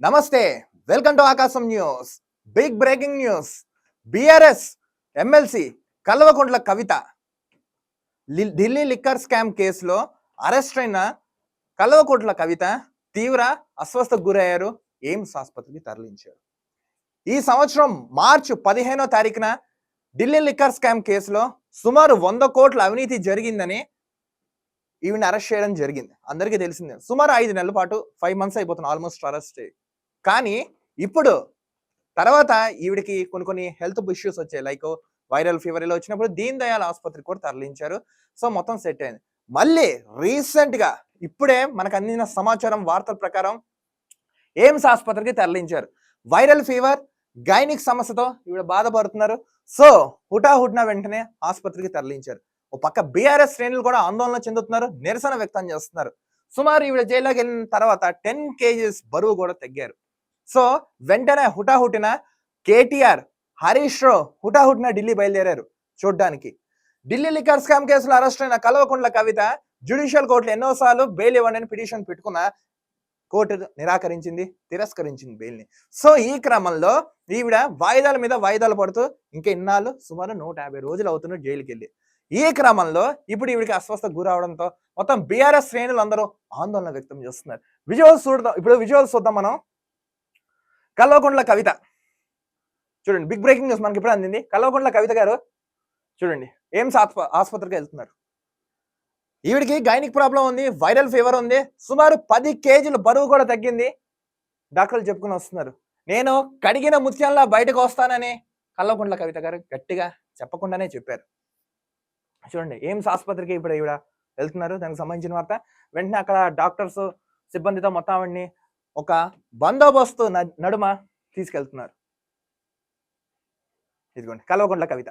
నమస్తే welcome to Aakasam news big breaking news BRS MLC Kalvakuntla Kavitha. Delhi liquor scam కేసులో arrest అయిన కల్వకుంట్ల కవిత తీవ్ర అస్వస్థకు గురయ్యారు ఎయిమ్స్ ఆసుపత్రికి తరలించారు. ఈ సంవత్సరం మార్చి పదిహేనో తారీఖున ఢిల్లీ లిక్కర్ స్కామ్ కేసులో సుమారు వంద కోట్ల అవినీతి జరిగిందని ఈవిని అరెస్ట్ చేయడం జరిగింది. అందరికీ తెలిసిందే. సుమారు ఐదు నెలల పాటు ఫైవ్ మంత్స్ అయిపోతుంది ఆల్మోస్ట్ అరెస్ట్ అయ్యి. కానీ ఇప్పుడు తర్వాత ఈవిడికి కొన్ని కొన్ని హెల్త్ ఇష్యూస్ వచ్చాయి. లైక్ వైరల్ ఫీవర్ ఇలా వచ్చినప్పుడు దీన్ దయాల్ ఆసుపత్రికి కూడా తరలించారు. సో మొత్తం సెట్ అయింది. మళ్ళీ రీసెంట్గా ఇప్పుడే మనకు అందిన సమాచారం వార్తల ప్రకారం ఎయిమ్స్ ఆసుపత్రికి తరలించారు. వైరల్ ఫీవర్ గైనిక్ సమస్యతో ఈవిడ బాధపడుతున్నారు. సో హుటాహుటిన వెంటనే ఆసుపత్రికి తరలించారు. ఓ పక్క బీఆర్ఎస్ శ్రేణులు కూడా ఆందోళన చెందుతున్నారు నిరసన వ్యక్తం చేస్తున్నారు. సుమారు ఈవిడ జైల్లోకి వెళ్ళిన తర్వాత టెన్ కేజీస్ బరువు కూడా తగ్గారు. సో వెంటనే హుటాహుటిన కేటీఆర్ హరీష్ రావు హుటాహుటిన ఢిల్లీ బయలుదేరారు చూడ్డానికి. ఢిల్లీ లిక్కర్ స్కామ్ కేసులో అరెస్ట్ అయిన కల్వకుంట్ల కవిత జ్యుడిషియల్ కోర్టులో ఎన్నోసార్లు బెయిల్ ఇవ్వండి అని పిటిషన్ పెట్టుకున్న కోర్టు నిరాకరించింది తిరస్కరించింది బెయిల్ని. సో ఈ క్రమంలో ఈవిడ వాయిదాల మీద వాయిదాలు పడుతూ ఇంకా ఇన్నాళ్ళు సుమారు నూట యాభై రోజులు అవుతున్న జైలుకి వెళ్ళి ఈ క్రమంలో ఇప్పుడు ఈవిడికి అస్వస్థ గురవడంతో మొత్తం బీఆర్ఎస్ శ్రేణులు అందరూ ఆందోళన వ్యక్తం చేస్తున్నారు. విజువల్స్ చూడదాం ఇప్పుడు విజువల్స్ చూద్దాం మనం. కల్వకుంట్ల కవిత. చూడండి బిగ్ బ్రేకింగ్ న్యూస్ మనకి ఇప్పుడు అందింది? కల్వకుంట్ల కవిత గారు చూడండి ఎయిమ్స్ ఆస్ప ఆసుపత్రికి వెళ్తున్నారు. ఈవిడికి గైనిక్ ప్రాబ్లం ఉంది వైరల్ ఫీవర్ ఉంది సుమారు పది కేజీలు బరువు కూడా తగ్గింది. డాక్టర్లు చెప్పుకుని వస్తున్నారు. నేను కడిగిన ముత్యంలా బయటకు వస్తానని కల్వకుంట్ల కవిత గారు గట్టిగా చెప్పకుండానే చెప్పారు. చూడండి ఎయిమ్స్ ఆసుపత్రికి ఇప్పుడు ఈవిడ వెళ్తున్నారు. దానికి సంబంధించిన వార్త. వెంటనే అక్కడ డాక్టర్స్ సిబ్బందితో మొత్తం ఆవిడ్ని ఒక బందోబస్తు న- నడుమ తీసుకెళ్తున్నారు. ఇదిగోండి కల్వకుంట్ల కవిత.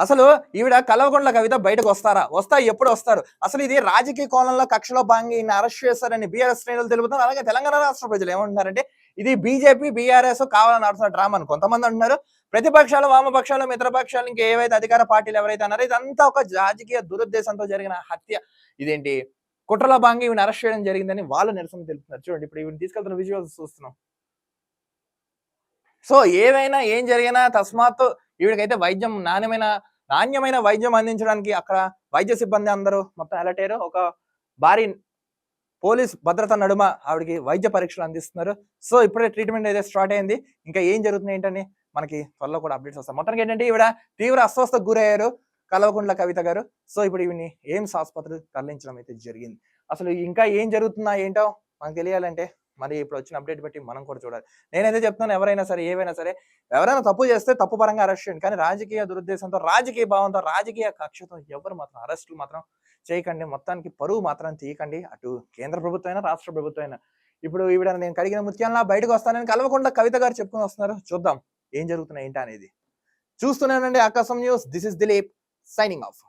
అసలు ఈవిడ కల్వకుంట్ల కవిత బయటకు వస్తారా? వస్తా ఎప్పుడు వస్తారు? అసలు ఇది రాజకీయ కోణంలో కక్షలో భాగంగా ఈయన అరెస్ట్ చేస్తారని బీఆర్ఎస్ శ్రేణులు తెలుపుతున్నారు అలాగే తెలంగాణ రాష్ట్ర ప్రజలు ఏమంటున్నారంటే ఇది బీజేపీ బీఆర్ఎస్ కావాలని ఆడుతున్న డ్రామా అని కొంతమంది అంటున్నారు. ప్రతిపక్షాలు వామపక్షాలు మిత్రపక్షాలు ఇంకా ఏవైతే అధికార పార్టీలు ఎవరైతే అన్నారో ఇదంతా ఒక రాజకీయ దురుద్దేశంతో జరిగిన హత్య. ఇదేంటి? కుట్రలో భాగంగా ఈవిని అరెస్ట్ చేయడం జరిగిందని వాళ్ళు నిరసన తెలుపుతున్నారు. చూడండి ఇప్పుడు ఈవిని తీసుకెళ్తున్న విజువల్స్ చూస్తున్నాం. సో ఏవైనా ఏం జరిగినా తస్మాత్ ఈవిడికైతే వైద్యం నాణ్యమైన నాణ్యమైన వైద్యం అందించడానికి అక్కడ వైద్య సిబ్బంది అందరూ మొత్తం అలర్ట్ అయ్యారు. ఒక భారీ పోలీస్ భద్రత నడుమ ఆవిడకి వైద్య పరీక్షలు అందిస్తున్నారు. సో ఇప్పుడే ట్రీట్మెంట్ అయితే స్టార్ట్ అయింది. ఇంకా ఏం జరుగుతుంది ఏంటని మనకి త్వరలో కూడా అప్డేట్స్ వస్తాయి. మొత్తానికి ఏంటంటే ఈవిడ తీవ్ర అస్వస్థకు గురయ్యారు కలవకుండ్ల కవిత గారు. సో ఇప్పుడు ఈవిని ఎయిమ్స్ ఆసుపత్రి తరలించడం అయితే జరిగింది. అసలు ఇంకా ఏం జరుగుతుందా ఏంటో మనకు తెలియాలంటే మరి ఇప్పుడు వచ్చిన అప్డేట్ బట్టి మనం కూడా చూడాలి. నేనైతే చెప్తున్నాను ఎవరైనా సరే ఏవైనా సరే ఎవరైనా తప్పు చేస్తే తప్పు పరంగా అరెస్ట్ చేయండి. కానీ రాజకీయ దురుద్దేశంతో రాజకీయ భావంతో రాజకీయ కక్షతో ఎవరు మాత్రం అరెస్టులు మాత్రం చేయకండి. మొత్తానికి పరువు మాత్రం తీయకండి. అటు కేంద్ర ప్రభుత్వం అయినా రాష్ట్ర ప్రభుత్వం అయినా. ఇప్పుడు ఈవిడ నేను కడిగిన ముత్యంలా బయటకు వస్తానని కలవకుండా కవిత గారు చెప్పుకొని వస్తున్నారు. చూద్దాం ఏం జరుగుతున్నాయి ఏంటి అనేది చూస్తున్నానండి Aakasam news. This is Dilip signing off.